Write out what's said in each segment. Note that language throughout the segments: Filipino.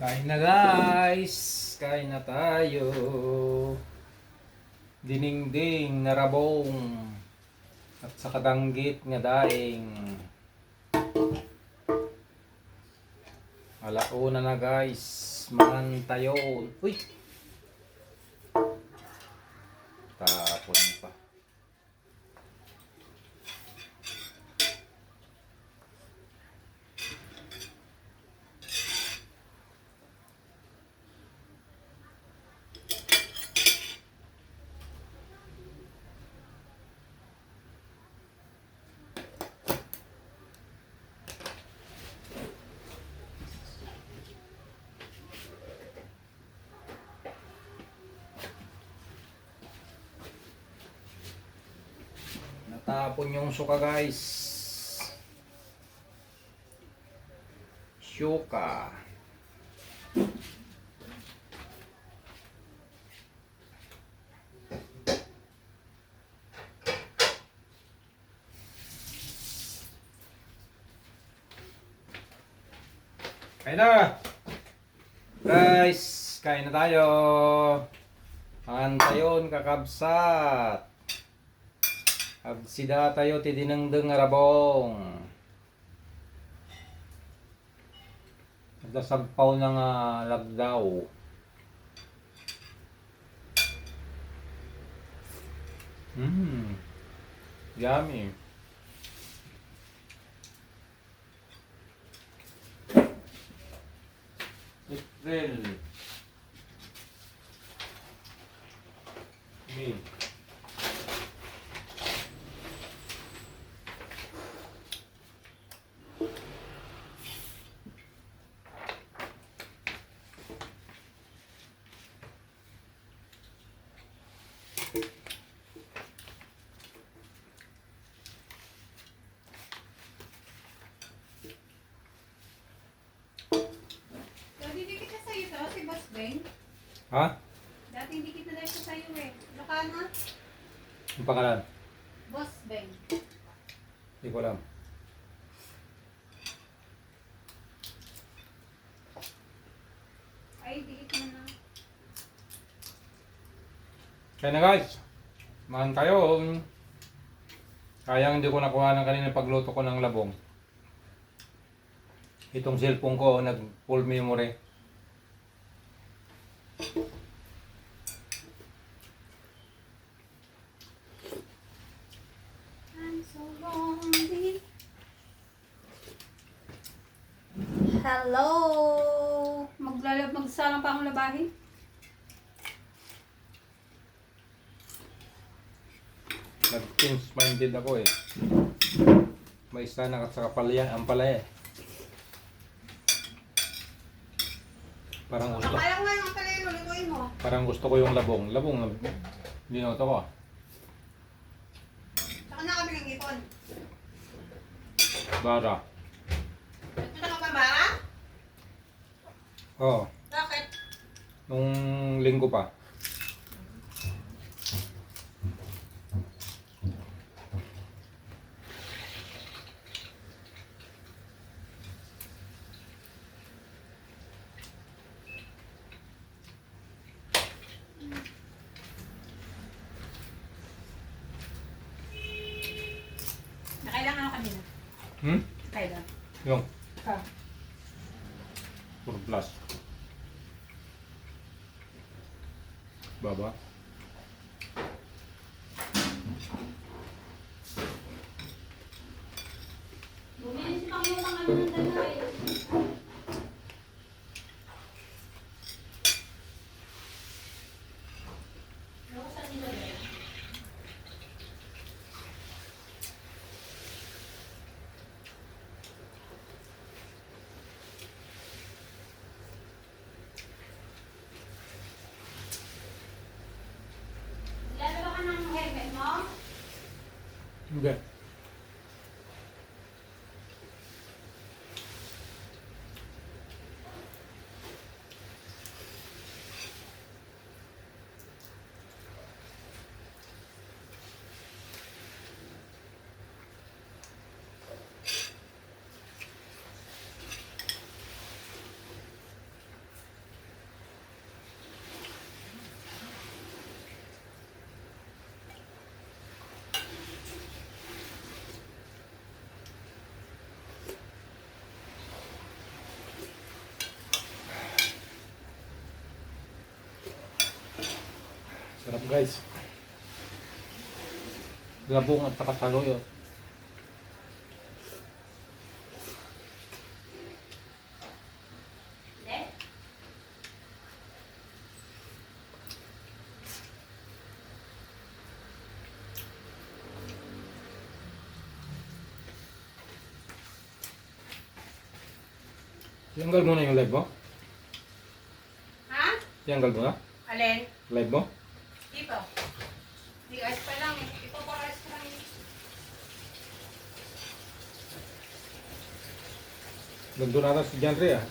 Kain na guys! Kain na tayo! Diningding na rabong at sa kadanggit nga daing. Alauna na guys, man tayo. Uy! Tapon pa. Natapon yung suka guys. Suka. Kain na! Guys, kain na tayo. Antayon kakabsat. Agsida tayo ti dinengdeng rabong. Nagdasagpaw na nga lagdaw. Mmm. Yummy. April. May. Dati dikit na sa'yo to, si Boss Ben. Ha? Dati dikit na dahil sa sa'yo eh. Lokana, Ang pangalan? Boss Ben. Hindi ko alam. Ay, dikit mo na. Kaya na guys, man kayo. Kaya hindi ko nakuha ng kanina pagluto ko ng labong. Itong cellphone ko nag full memory. Minded ako eh. May isa na sa kapalya, ang palaya eh. Parang gusto, Kaya nga yung pala yung lulutuin mo. parang gusto ko yung labong. Labong, dinoto ko. Saka na kami ng ipon. Bara. Ito na ka ba, Bara? Oo, Bakit? nung linggo pa. Hmm? Kailan? Yung, Ha? puro plus. Baba. Okay. Hindi. Guys. Labong at saka saluyot. Hindi. Tiyanggal mo na yung live mo? Ha? Tiyanggal mo na? Alin? Live mo? Dito. Di ice pa lang eh. Ito pa ice pa lang eh. Nandun ata si John ah.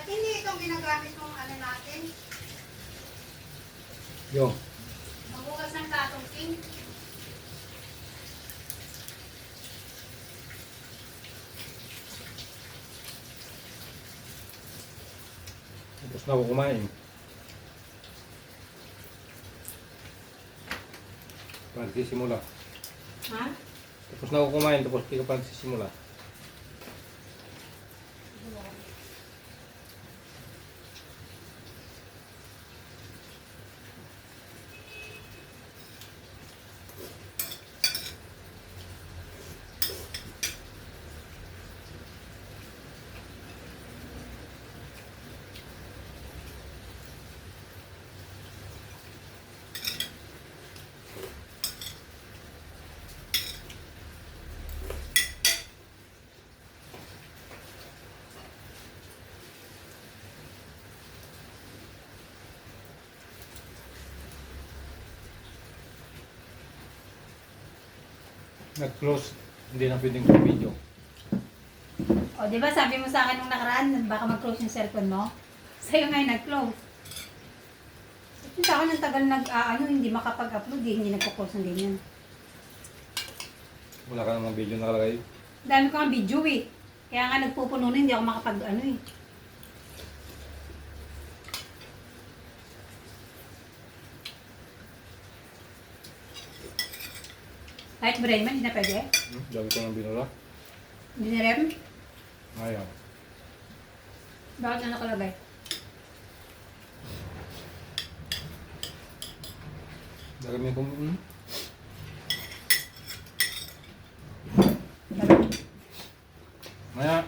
At hindi itong ginagamit mong ano natin, Yung. mamugas ng tatong ting. Tapos na ako kumain. Pagsisimula. Ha? Tapos na ako kumain, tapos di ka pa Nag-close, hindi na pwedeng video. O, di ba sabi mo sa akin nung nakaraan, baka mag-close yung cellphone mo? Sa'yo ngayon nag-close. Sa akin ang tagal nag, ano, hindi makapag-upload eh, hindi nagpo-close ng ganyan. Wala ka namang video nakalagay. Dami ko nga video eh. Kaya nga nagpupuno na, hindi ako makapag, ano eh. Kahit brain man, hindi na pwede. Hmm? Dami ko ng binula. Hindi na rem. Ayaw. Bakit na nakalagay? Dami ko, hmm? Maya,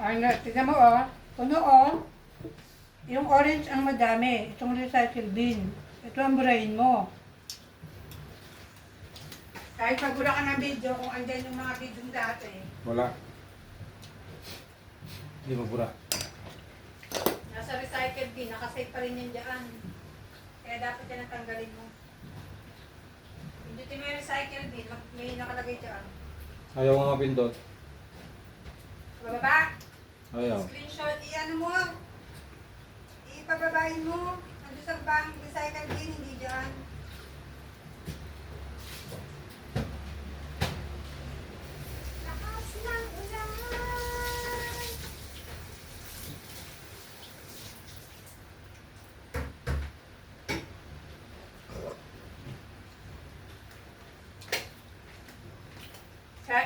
Ano, tignan mo oh. Puno oh. Yung orange ang madami. Itong recycle bin. Ito ang brain mo. Kahit pagula ka ng video, kung andyan yung mga video dati, wala. Hindi mabura. nasa recycle bin, nakasave pa rin yan dyan. Kaya dapat yan ang tanggalin mo. Hindi mo yung recycle bin, may nakalagay dyan. Ayaw nga mapindot. Bababa, Ayaw. screenshot, i-ano mo. Ipababain mo. Nandun sa bang recycle bin, hindi dyan. Lakas ng ulan.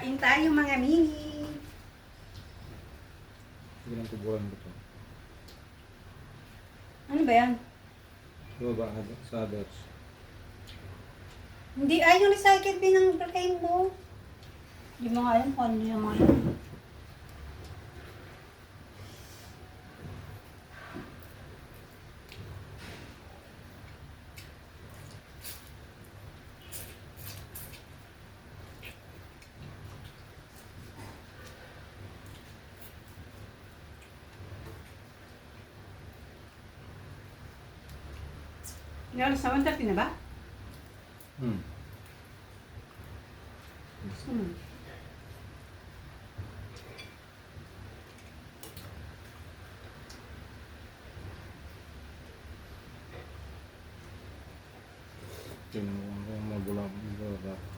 Kain tayo mga mini. Hindi lang tuburan ko to. Ano ba yan? Di ba sa adults? Hindi, ay yung recycle bin ng brain mo. Hindi mo nga alam kung ano yung mga yan. Yan, sa 130 na ba? Hmm. Hmm. Tingnan mo ang mga bula. bula-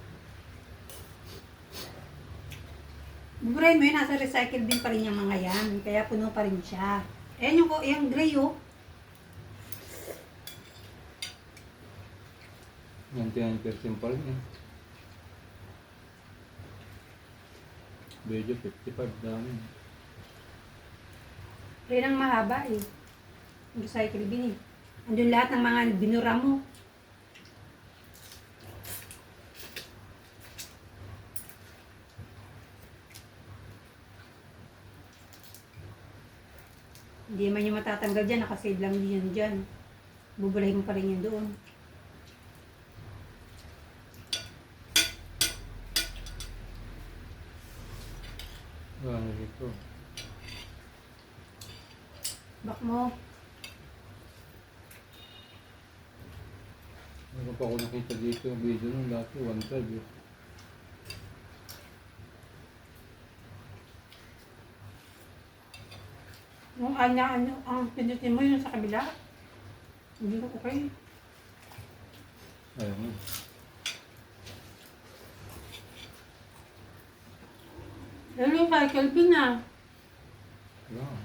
Buburahin mo yun, nasa recycle bin pa rin yung mga yan. Kaya puno pa rin siya. Ayan yung, yung gray oh. Yan 10% pa rin eh. Medyo 55 dami. Yan ang mahaba eh. Yung recycle bin eh. Andun lahat ng mga binura mo. Hindi man yung matatanggal dyan, nakasave lang din yan dyan. Bubulahin pa rin yan doon. Ano dito? Bak mo. Meron pa ako nakita dito yung video nung dati, 112 eh. Yung anya, ano, ang pinutin mo yun sa kabila. Hindi ko okay. Ayun nga. Lalo yung cycle bin ah. Yeah.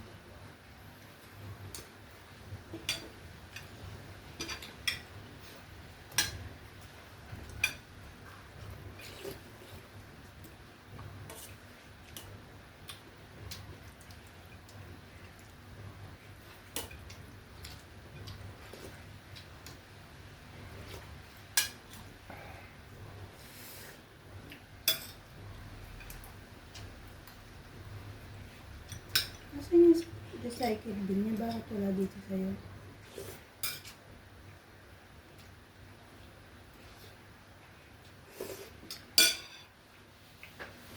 Nasaan yung recycle bin niya? Bakit wala dito sa'yo?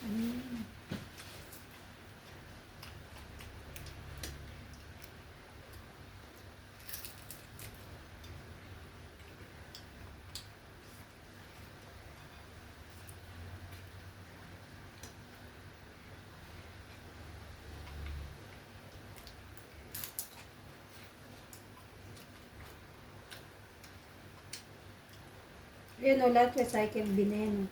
Hmm. Ayan o, lahat recycle bin na yan o.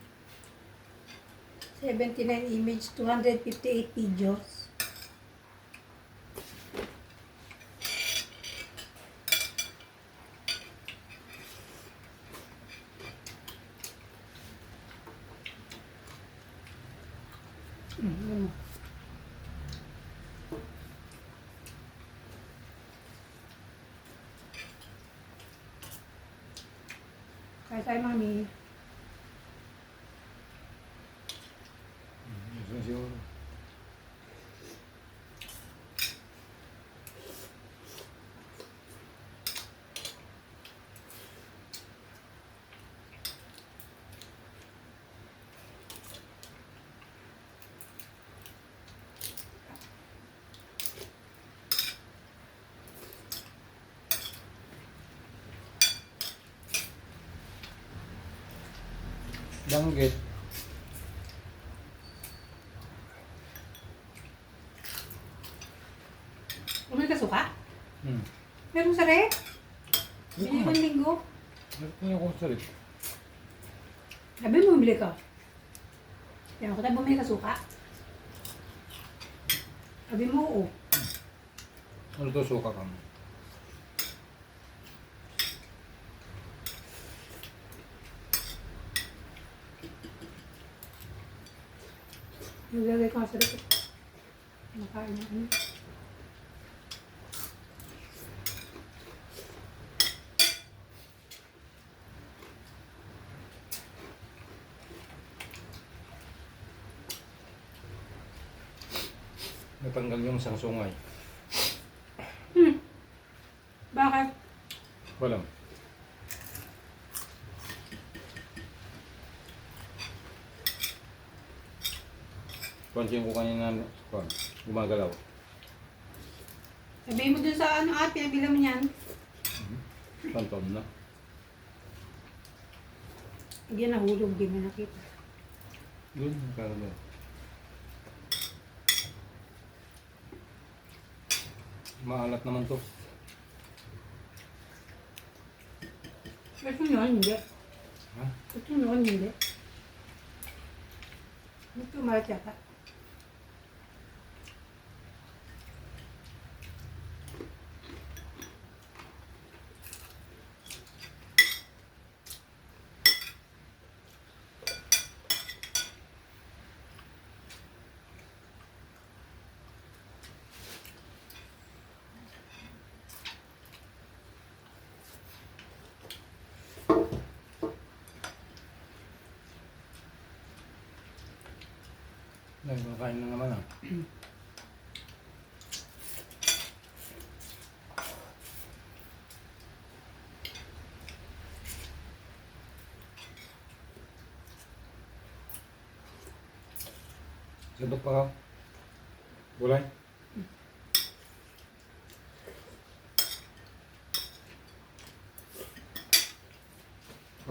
79 image, 258 videos. Hmm, yun o. Kaya tayo, mami. Isa Danggit. Umay ka suka? Hmm. Meron sa rep? Hindi ko ko linggo. Meron akong sarit. Sabi mo, bumili ka. Kaya ko tayo bumili ka suka. Sabi mo, oo. Ano to suka ka mo? Naglagay ko sa rep. Makain na ano. Natanggal yung isang sungay. Hmm. Bakit? Walang. Pansin ko kanina, kwan, gumagalaw. Sabihin mo dun sa ano at pinabila mo niyan. Pantom na. Hindi nahulog, di mo nakita. Doon, karalo. Maalat naman to. Ito yun, hindi. Ha? Ito yun, hindi. Ito malat yata. Nagkakain na naman ah. Sabot pa ka. Gulay.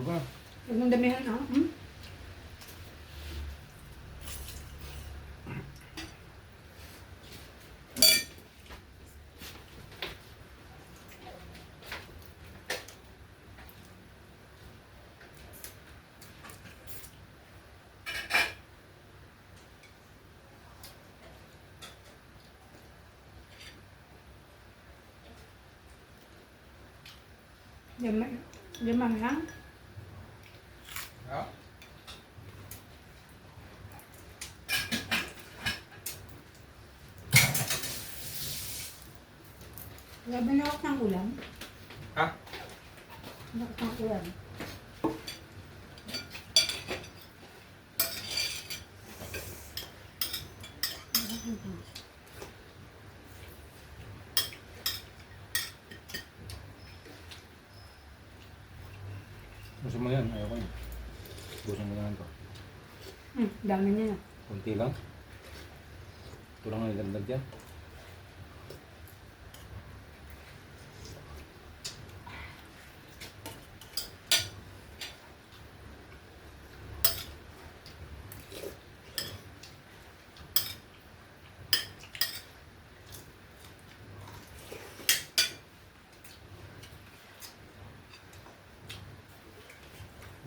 Aba, Huwag mong damihan, ah. Hmm? Lima lang. ah. Laban na ng ulam. Ha? Nakot ng ulam. Gusto mo yan? Ayaw ko yan. Gusto mo naman to. Hmm, dami niya. Kunti lang. Ito lang ang idagdag dyan.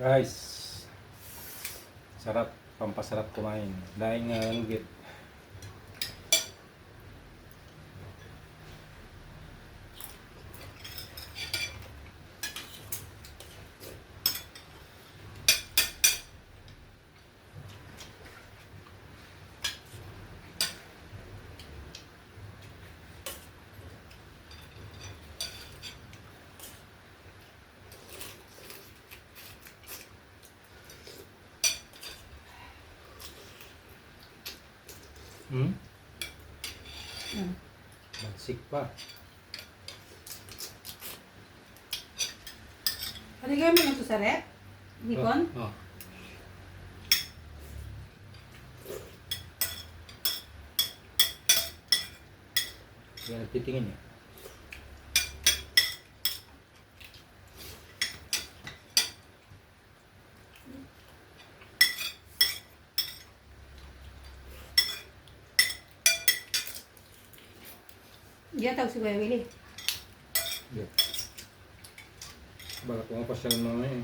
Guys, sarap, pampasarap kumain. Dahil nga ang Hmm? Hmm. Magsik pa. Paligay mo lang ito sa rep. Bicon. Oh. oh. Yan, nagtitingin eh. Hindi tawag si Kuya Willie. Yeah. Baka pumapasyal mo na eh.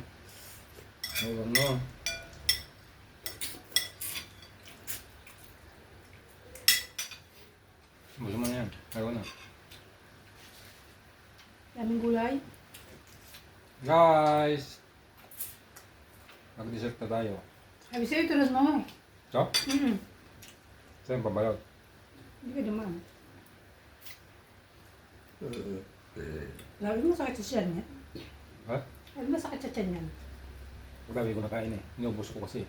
Huwag mo. Gusto mo na yan. Ayaw na. Daming gulay. Guys! Mag-dessert na tayo. Sabi sa'yo, tulos mo. So, Hmm. saan pabalot? Hindi ka naman. Lagi mo sakit sa tiyan niya. Ha? Lagi mo sakit sa tiyan niya. Pagdabi ko nakain eh. Inubos ko kasi.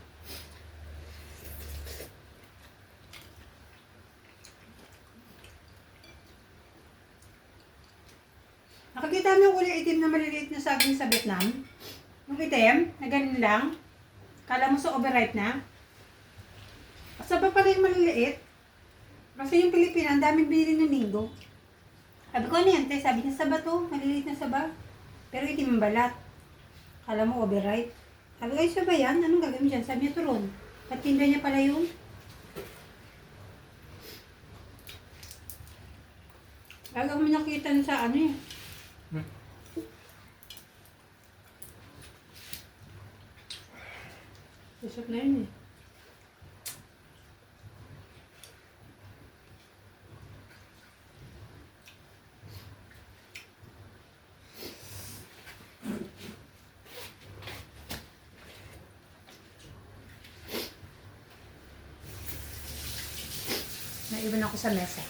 Nakakita mo yung kulay itim na maliliit na saging sa Vietnam? Yung itim, na ganun lang. Kala mo sa overripe na? Sa ba pala yung maliliit? Kasi yung Pilipina, ang daming binili ng linggo. Sabi ko, ano yan, te? Sabi niya, saba to. Maliliit na saba. Pero itim ang balat. Kala mo overripe. Sabi ko, saba yan? Anong gagawin dyan? Sabi niya, turon. Patinda niya pala yung Lagi mo nakita sa ano eh. Hmm. Usap na yun eh. naiwan ako sa mesa.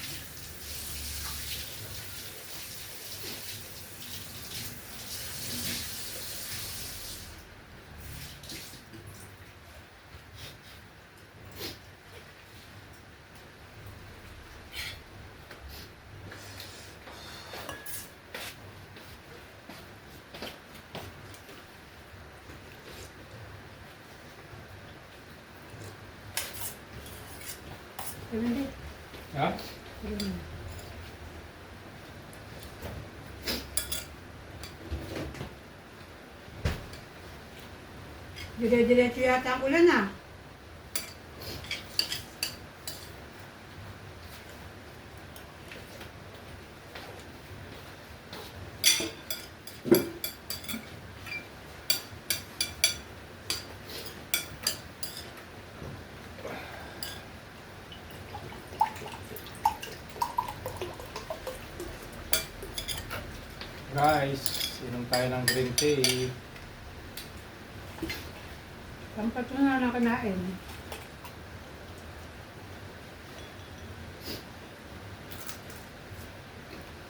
Hindi. Ha? Ganun. Dire-diretso yata ang ulan ah. Guys, inom tayo ng green tea. Kampat mo na lang kinain.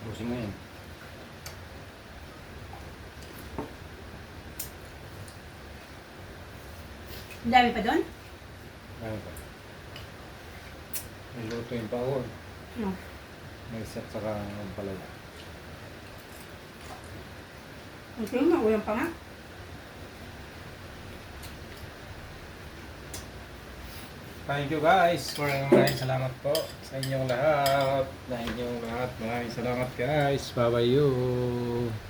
Busin mo yan. Ang dami pa doon? Ano ba? May luto yung pahon. No. May set saka ang palaya. Okay, maulan pa nga. Thank you guys. Maraming maraming salamat po sa inyong lahat. Sa inyong lahat. Maraming salamat guys. Bye bye you.